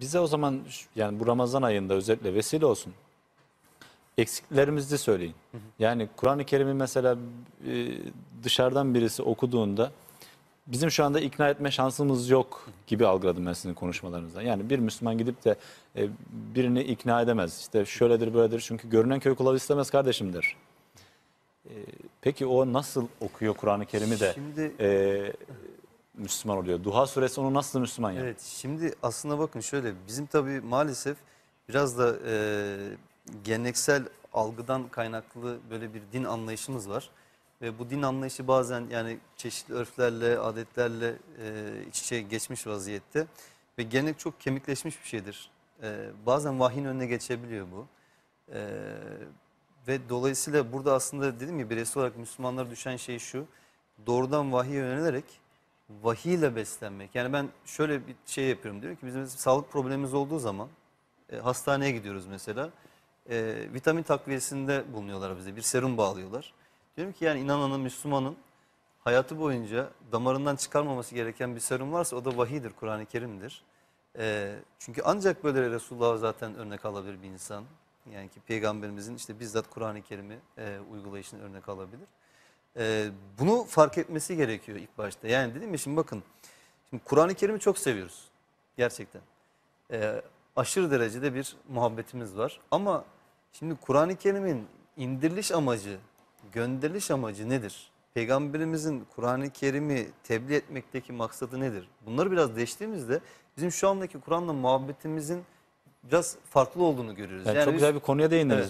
bize o zaman yani bu Ramazan ayında özellikle vesile olsun. Eksiklerimizi söyleyin. Yani Kur'an-ı Kerim'i mesela e, dışarıdan birisi okuduğunda bizim şu anda ikna etme şansımız yok gibi algıladım ben sizin konuşmalarınızdan. Yani bir Müslüman gidip de e, birini ikna edemez. İşte şöyledir böyledir çünkü görünen köy kılavuz istemez kardeşim der. E, peki o nasıl okuyor Kur'an-ı Kerim'i de Şimdi e, Müslüman oluyor? Duha suresi onu nasıl Müslüman yapıyor? Evet, şimdi aslında bakın şöyle, bizim tabii maalesef biraz da e, geleneksel algıdan kaynaklı böyle bir din anlayışımız var. Ve bu din anlayışı bazen yani çeşitli örflerle, adetlerle e, iç içe geçmiş vaziyette. Ve gelenek çok kemikleşmiş bir şeydir. E, bazen vahyin önüne geçebiliyor bu. E, ve dolayısıyla burada aslında dedim ya bireysel olarak Müslümanlara düşen şey şu. Doğrudan vahiye yönelerek vahiyle beslenmek. Yani ben şöyle bir şey yapıyorum diyorum ki bizim sağlık problemimiz olduğu zaman e, hastaneye gidiyoruz mesela. E, vitamin takviyesinde bulunuyorlar bize. Bir serum bağlıyorlar. Diyorum ki yani inananın, Müslümanın hayatı boyunca damarından çıkarmaması gereken bir serum varsa o da vahidir, Kur'an-ı Kerim'dir. E, çünkü ancak böyle Resulullah zaten örnek alabilir bir insan. Yani ki peygamberimizin işte bizzat Kur'an-ı Kerim'i e, uygulayışını örnek alabilir. Ee, bunu fark etmesi gerekiyor ilk başta. Yani dedim ya şimdi bakın. Şimdi Kur'an-ı Kerim'i çok seviyoruz. Gerçekten. Ee, aşırı derecede bir muhabbetimiz var. Ama şimdi Kur'an-ı Kerim'in indiriliş amacı, gönderiliş amacı nedir? Peygamberimizin Kur'an-ı Kerim'i tebliğ etmekteki maksadı nedir? Bunları biraz değiştiğimizde bizim şu andaki Kur'an'la muhabbetimizin biraz farklı olduğunu görüyoruz. Yani Yani çok biz- güzel bir konuya değindiniz. Evet.